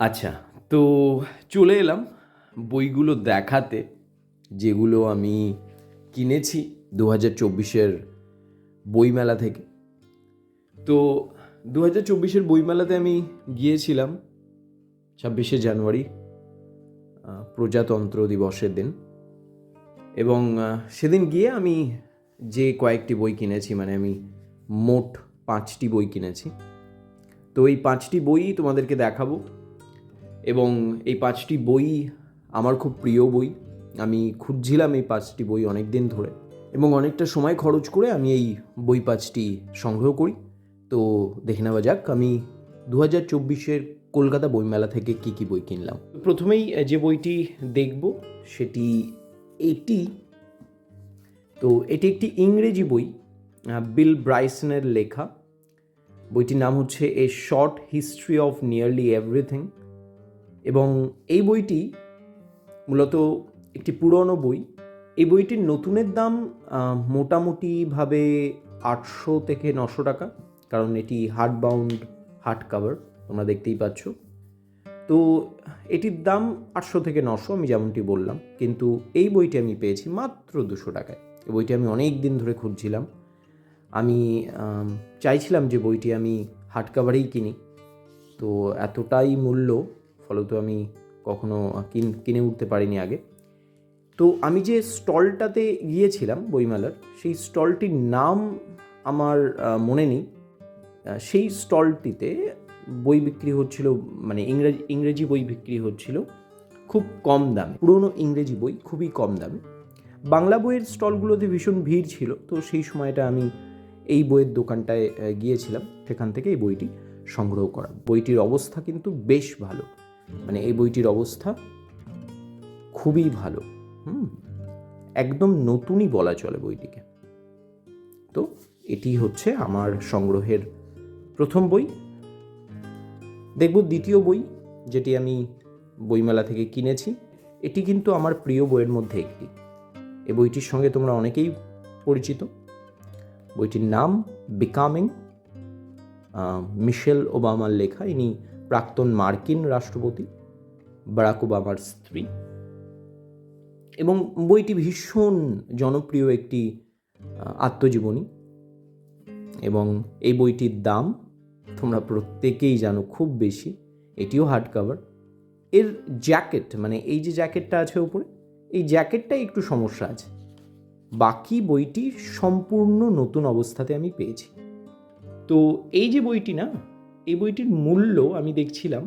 আচ্ছা তো চলে এলাম বইগুলো দেখাতে, যেগুলো আমি কিনেছি দু হাজার চব্বিশের বইমেলা থেকে। তো দু হাজার চব্বিশের বইমেলাতে আমি গিয়েছিলাম ছাব্বিশে জানুয়ারি প্রজাতন্ত্র দিবসের দিন। এবং সেদিন গিয়ে আমি যে কয়েকটি বই কিনেছি মানে আমি মোট পাঁচটি বই কিনেছি। তো এই পাঁচটি বই তোমাদেরকে দেখাবো। এবং এই পাঁচটি বই আমার খুব প্রিয় বই। আমি খুঁজছিলাম এই পাঁচটি বই অনেক দিন ধরে এবং অনেকটা সময় খরচ করে আমি এই বই পাঁচটি সংগ্রহ করি। তো দেখে নেওয়া যাক, আমি দু হাজার চব্বিশের কলকাতা বইমেলা থেকে কি কি বই কিনলাম। প্রথমেই যে বইটি দেখব সেটি এটি। তো এটি একটি ইংরেজি বই বিল ব্রাইসনের লেখা। বইটির নাম হচ্ছে a short history of nearly everything. এবং এই বইটি মূলত একটি পুরনো বই। এই বইটির নতুনের দাম মোটামুটিভাবে আটশো থেকে নশো টাকা, কারণ এটি হার্ড বাউন্ড হার্ড কাভার, তোমরা দেখতেই পাচ্ছ। তো এটির দাম আটশো থেকে নশো, আমি যেমনটি বললাম, কিন্তু এই বইটি আমি পেয়েছি মাত্র দুশো টাকায়। এই বইটি আমি অনেক দিন ধরে খুঁজছিলাম। আমি চাইছিলাম যে বইটি আমি হার্ড কাভারেই কিনি। তো এতটাই মূল্য ফলত আমি কখনো কিন উঠতে পারিনি আগে। তো আমি যে স্টলটাতে গিয়েছিলাম, বইমেলার, সেই স্টলটির নাম আমার মনে নেই। সেই স্টলটিতে বই বিক্রি হচ্ছিল মানে ইংরেজি ইংরেজি বই বিক্রি হচ্ছিল খুব কম দামে। পুরনো ইংরেজি বই খুবই কম দামে। বাংলা বইয়ের স্টলগুলোতে ভীষণ ভিড় ছিল, তো সেই সময়টা আমি এই বইয়ের দোকানটায় গিয়েছিলাম। সেখান থেকে এই বইটি সংগ্রহ করা। বইটির অবস্থা কিন্তু বেশ ভালো। মানে এই বইটির অবস্থা খুবই ভালো, হুম? একদম নতুনই বলা চলে বইটিকে। তো এটি হচ্ছে আমার সংগ্রহের প্রথম বই। দেখব দ্বিতীয় বই যেটি আমি বইমেলা থেকে কিনেছি, এটি কিন্তু আমার প্রিয় বইয়ের মধ্যে একটি। এই বইটির সঙ্গে তোমরা অনেকেই পরিচিত। বইটির নাম বিকামিং মিশেল ওবামার লেখা। ইনি প্রাক্তন মার্কিন রাষ্ট্রপতি, বারাক ওবামার স্ত্রী এবং বইটি ভীষণ জনপ্রিয় একটি আত্মজীবনী এবং এই বইটির দাম তোমরা প্রত্যেকেই জানো খুব বেশি, এটিও হার্ড কাভার এর জ্যাকেট মানে এই যে জ্যাকেটটা আছে ওপরে, এই জ্যাকেটটাই একটু সমস্যা আছে। বাকি বইটি সম্পূর্ণ নতুন অবস্থাতে আমি পেয়েছি। তো এই যে বইটি না এই বইটির মূল্য আমি দেখছিলাম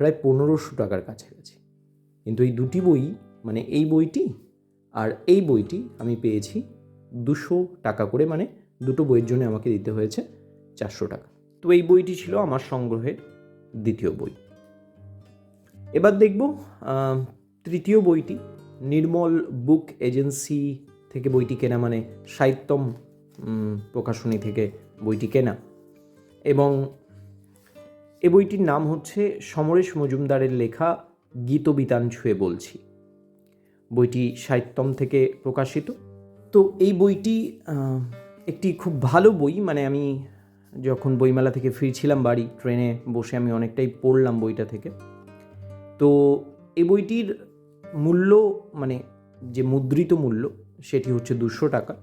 প্রায় পনেরোশো টাকার কাছাকাছি। কিন্তু এই দুটি বই মানে এই বইটি আর এই বইটি আমি পেয়েছি দুশো টাকা করে মানে দুটো বইয়ের জন্য আমাকে দিতে হয়েছে চারশো টাকা। তো এই বইটি ছিল আমার সংগ্রহের দ্বিতীয় বই। এবার দেখব তৃতীয় বইটি, নির্মল বুক এজেন্সি থেকে বইটি কেনা মানে সাহিত্যম প্রকাশনী থেকে বইটি কেনা। এ বইটির নাম হচ্ছে সমরেশ মজুমদারের লেখা গীতবিতান ছুঁয়ে বলছি। বইটি সাহিত্যম থেকে প্রকাশিত। তো এই বইটি একটি খুব ভালো বই মানে আমি যখন বইমেলা থেকে ফিরছিলাম বাড়ি, ট্রেনে বসে আমি অনেকটাই পড়লাম বইটা থেকে। তো এই বইটির মূল্য মানে যে মুদ্রিত মূল্য, সেটি হচ্ছে দুশো টাকা।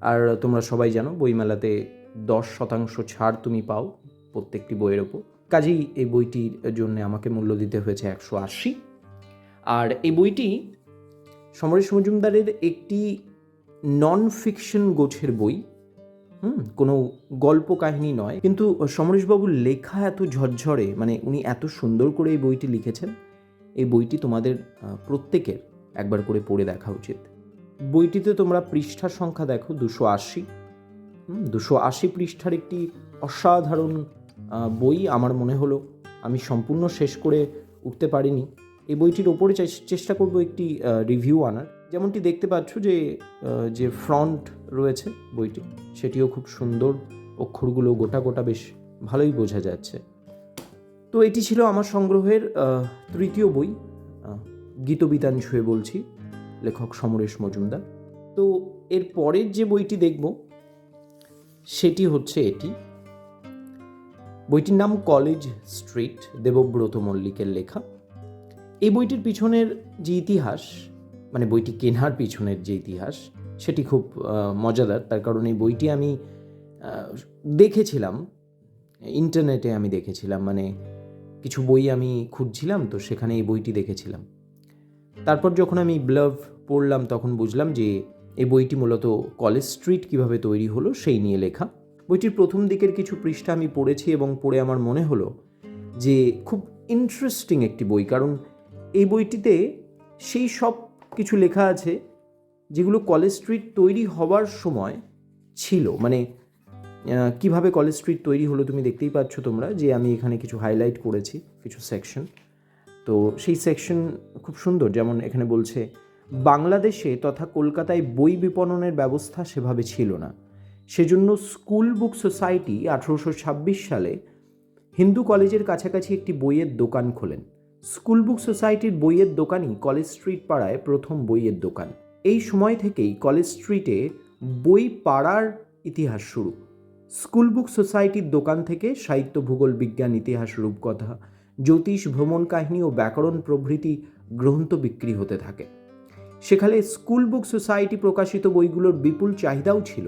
আর তোমরা সবাই জানো, বইমেলাতে দশ শতাংশ ছাড় তুমি পাও প্রত্যেকটি বইয়ের ওপর। কাজেই এই বইটির জন্য আমাকে মূল্য দিতে হয়েছে একশো আশি। আর এই বইটি সমরেশ মজুমদারের একটি নন ফিকশন গোছের বই। হুম, কোনো গল্প কাহিনী নয়। কিন্তু সমরেশবাবুর লেখা এত ঝরঝরে মানে উনি এত সুন্দর করে এই বইটি লিখেছেন, এই বইটি তোমাদের প্রত্যেকের একবার করে পড়ে দেখা উচিত। বইটিতে তোমরা পৃষ্ঠার সংখ্যা দেখো, দুশো আশি। দুশো আশি পৃষ্ঠার একটি অসাধারণ বই আমার মনে হলো। আমি সম্পূর্ণ শেষ করে উঠতে পারিনি। এই বইটির ওপরে চেষ্টা করব একটি রিভিউ আনার। যেমনটি দেখতে পাচ্ছ যে যে ফ্রন্ট রয়েছে বইটি, সেটিও খুব সুন্দর। অক্ষরগুলো গোটা গোটা বেশ ভালোই বোঝা যাচ্ছে। তো এটি ছিল আমার সংগ্রহের তৃতীয় বই গীতবিতান ছুঁয়ে বলছি, লেখক সমরেশ মজুমদার। তো এর পরের যে বইটি দেখব সেটি হচ্ছে এটি। বইটির নাম কলেজ স্ট্রিট দেবব্রত মল্লিকের লেখা। এই বইটির পিছনের যে ইতিহাস মানে বইটি কেনার পিছনের যে ইতিহাস, সেটি খুব মজাদার। তার কারণ এই বইটি আমি দেখেছিলাম, ইন্টারনেটে আমি দেখেছিলাম মানে কিছু বই আমি খুঁজছিলাম, তো সেখানে এই বইটি দেখেছিলাম। তারপর যখন আমি ব্লাভ পড়লাম, তখন বুঝলাম যে এই বইটি মূলত কলেজ স্ট্রিট কীভাবে তৈরি হলো সেই নিয়ে লেখা। বইটির প্রথম দিকের কিছু পৃষ্ঠা আমি পড়েছি এবং পড়ে আমার মনে হলো যে খুব ইন্টারেস্টিং একটি বই, কারণ এই বইটিতে সেই সব কিছু লেখা আছে যেগুলো কলেজ স্ট্রিট তৈরি হওয়ার সময় ছিল। মানে কীভাবে কলেজ স্ট্রিট তৈরি হলো তুমি দেখতেই পাচ্ছ তোমরা যে আমি এখানে কিছু হাইলাইট করেছি, কিছু সেকশন তো সেই সেকশন খুব সুন্দর, যেমন এখানে বলছে বাংলাদেশে তথা কলকাতায় বই বিপণনের ব্যবস্থা সেভাবে ছিল না। সেজন্য স্কুল বুক সোসাইটি আঠেরোশো ছাব্বিশ সালে হিন্দু কলেজের কাছাকাছি একটি বইয়ের দোকান খোলেন। স্কুল বুক সোসাইটির বইয়ের দোকানই কলেজ স্ট্রিট পাড়ায় প্রথম বইয়ের দোকান। এই সময় থেকেই কলেজ স্ট্রিটে বই পাড়ার ইতিহাস শুরু। স্কুল বুক সোসাইটির দোকান থেকে সাহিত্য, ভূগোল, বিজ্ঞান, ইতিহাস, রূপকথা, জ্যোতিষ, ভ্রমণ কাহিনী ও ব্যাকরণ প্রভৃতি গ্রন্থ বিক্রি হতে থাকে। সেখানে স্কুল বুক সোসাইটি প্রকাশিত বইগুলোর বিপুল চাহিদাও ছিল।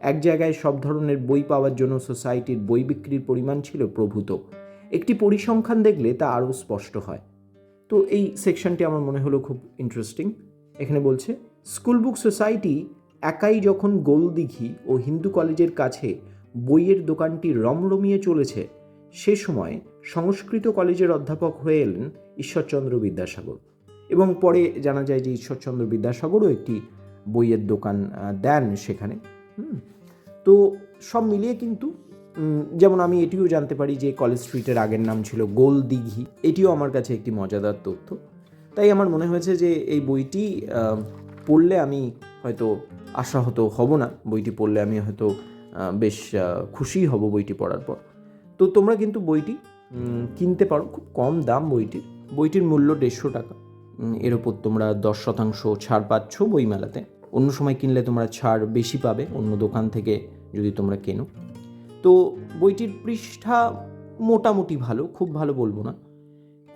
এক জায়গায় সব ধরনের বই পাওয়ার জন্য সোসাইটির বই বিক্রির পরিমাণ ছিল প্রভূত। একটি পরিসংখ্যান দেখলে তা আরও স্পষ্ট হয়। তো এই সেকশনটি আমার মনে হলো খুব ইন্টারেস্টিং এখানে বলছে, স্কুল বুক সোসাইটি একাই যখন গোলদিঘি ও হিন্দু কলেজের কাছে বইয়ের দোকানটি রমরমিয়ে চলেছে, সে সময় সংস্কৃত কলেজের অধ্যাপক হয়ে এলেন ঈশ্বরচন্দ্র বিদ্যাসাগর। এবং পরে জানা যায় যে ঈশ্বরচন্দ্র বিদ্যাসাগরও একটি বইয়ের দোকান দেন সেখানে। তো সব মিলিয়ে কিন্তু যেমন আমি এটিও জানতে পারি যে কলেজ স্ট্রিটের আগের নাম ছিল গোল দিঘি এটিও আমার কাছে একটি মজাদার তথ্য। তাই আমার মনে হয়েছে যে এই বইটি পড়লে আমি হয়তো আশাহত হব না। বইটি পড়লে আমি হয়তো বেশ খুশি হব বইটি পড়ার পর। তো তোমরা কিন্তু বইটি কিনতে পারো। খুব কম দাম বইটির। বইটির মূল্য দেড়শো টাকা। এর ওপর তোমরা দশ শতাংশ ছাড় পাচ্ছ বইমেলাতে। অন্য সময় কিনলে তোমরা ছাড় বেশি পাবে অন্য দোকান থেকে যদি তোমরা কেনো। তো বইটির পৃষ্ঠা মোটামুটি ভালো, খুব ভালো বলব না।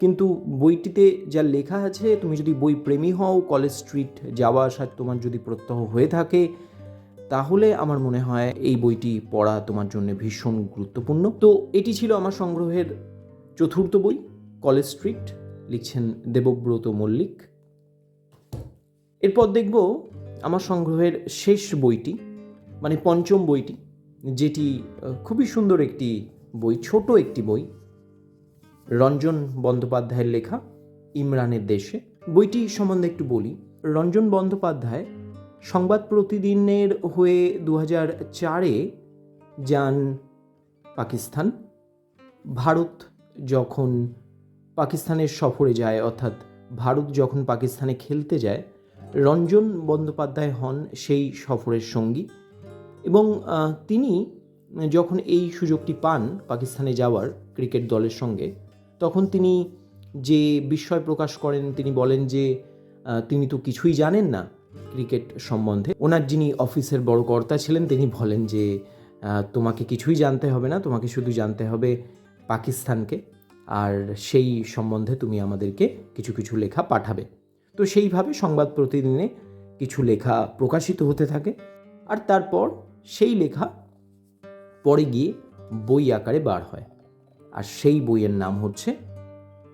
কিন্তু বইটিতে যা লেখা আছে, তুমি যদি বই প্রেমী হও, কলেজ স্ট্রিট যাওয়া আসার তোমার যদি প্রত্যহ হয়ে থাকে, তাহলে আমার মনে হয় এই বইটি পড়া তোমার জন্য ভীষণ গুরুত্বপূর্ণ। তো এটি ছিল আমার সংগ্রহের চতুর্থ বই, কলেজ স্ট্রিট। লিখছেন দেবব্রত মল্লিক। এরপর দেখব আমার সংগ্রহের শেষ বইটি মানে পঞ্চম বইটি, যেটি খুবই সুন্দর একটি বই, ছোট একটি বই, রঞ্জন বন্দ্যোপাধ্যায়ের লেখা, ইমরানের দেশে। বইটি সম্বন্ধে একটু বলি, রঞ্জন বন্দ্যোপাধ্যায় সংবাদ প্রতিদিনের হয়ে দু চারে যান পাকিস্তান। ভারত যখন পাকিস্তানের সফরে যায়, অর্থাৎ ভারত যখন পাকিস্তানে খেলতে যায়, রঞ্জন বন্দ্যোপাধ্যায় হন সেই সফরের সঙ্গী এবং তিনি যখন এই সুযোগটি পান পাকিস্তানে যাওয়ার ক্রিকেট দলের সঙ্গে, তখন তিনি যে বিস্ময় প্রকাশ করেন, তিনি বলেন যে তিনি তো কিছুই জানেন না ক্রিকেট সম্বন্ধে। ওনার যিনি অফিসের বড় কর্তা ছিলেন, তিনি বলেন যে তোমাকে কিছুই জানতে হবে না, তোমাকে শুধু জানতে হবে পাকিস্তানকে। আর সেই সম্বন্ধে তুমি আমাদেরকে কিছু কিছু লেখা পাঠাবে। তো সেইভাবে সংবাদ প্রতিদিনে কিছু লেখা প্রকাশিত হতে থাকে। আর তারপর সেই লেখা পরে গিয়ে বই আকারে বার হয়। আর সেই বইয়ের নাম হচ্ছে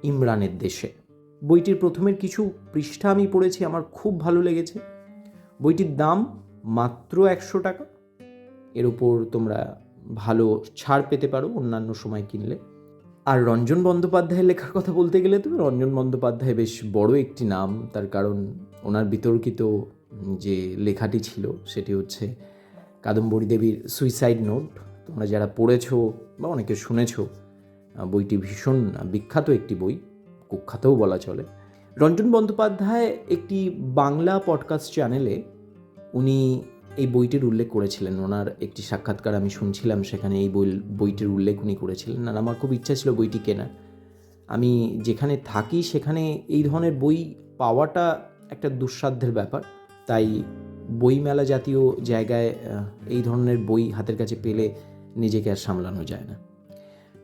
ইমরানের দেশে। বইটির প্রথমের কিছু পৃষ্ঠা আমি পড়েছি, আমার খুব ভালো লেগেছে। বইটির দাম মাত্র একশো টাকা। এর উপর তোমরা ভালো ছাড় পেতে পারো অন্যান্য সময় কিনলে। আর রঞ্জন বন্দ্যোপাধ্যায়ের লেখার কথা বলতে গেলে তো রঞ্জন বন্দ্যোপাধ্যায় বেশ বড় একটি নাম। তার কারণ ওনার বিতর্কিত যে লেখাটি ছিল সেটি হচ্ছে কাদম্বরী দেবীর সুইসাইড নোট। তোমরা যারা পড়েছো বা অনেকে শুনেছো বইটি ভীষণ বিখ্যাত একটি বই, কুখ্যাতও বলা চলে। রঞ্জন বন্দ্যোপাধ্যায় একটি বাংলা পডকাস্ট চ্যানেলে উনি এই বইটির উল্লেখ করেছিলেন। ওনার একটি সাক্ষাৎকার আমি শুনছিলাম, সেখানে এই বই, বইটির উল্লেখ উনি করেছিলেন আর আমার খুব ইচ্ছা ছিল বইটি কেনার। আমি যেখানে থাকি সেখানে এই ধরনের বই পাওয়াটা একটা দুঃসাধ্যের ব্যাপার। তাই বইমেলা জাতীয় জায়গায় এই ধরনের বই হাতের কাছে পেলে নিজেকে আর সামলানো যায় না।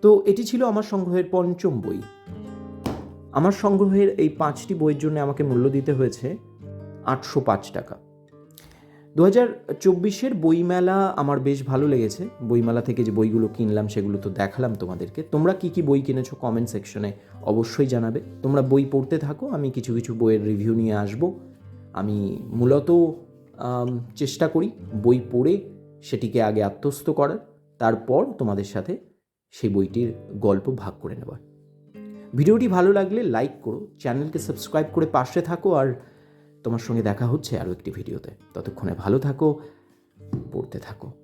তো এটি ছিল আমার সংগ্রহের পঞ্চম বই। আমার সংগ্রহের এই পাঁচটি বইয়ের জন্য আমাকে মূল্য দিতে হয়েছে আটশো পাঁচ টাকা। দু হাজার চব্বিশের বইমেলা আমার বেশ ভালো লেগেছে। বইমেলা থেকে যে বইগুলো কিনলাম সেগুলো তো দেখালাম তোমাদেরকে। তোমরা কি কি বই কিনেছো কমেন্ট সেকশনে অবশ্যই জানাবে। তোমরা বই পড়তে থাকো, আমি কিছু কিছু বইয়ের রিভিউ নিয়ে আসব। আমি মূলত চেষ্টা করি বই পড়ে সেটিকে আগে আত্মস্থ করার, তারপর তোমাদের সাথে সেই বইটির গল্প ভাগ করে নেবার। ভিডিওটি ভালো লাগলে লাইক করো চ্যানেলকে সাবস্ক্রাইব করে পাশে থাকো, আর তোমার সঙ্গে দেখা হচ্ছে আরও একটি ভিডিওতে। ততক্ষণে ভালো থাকো পড়তে থাকো।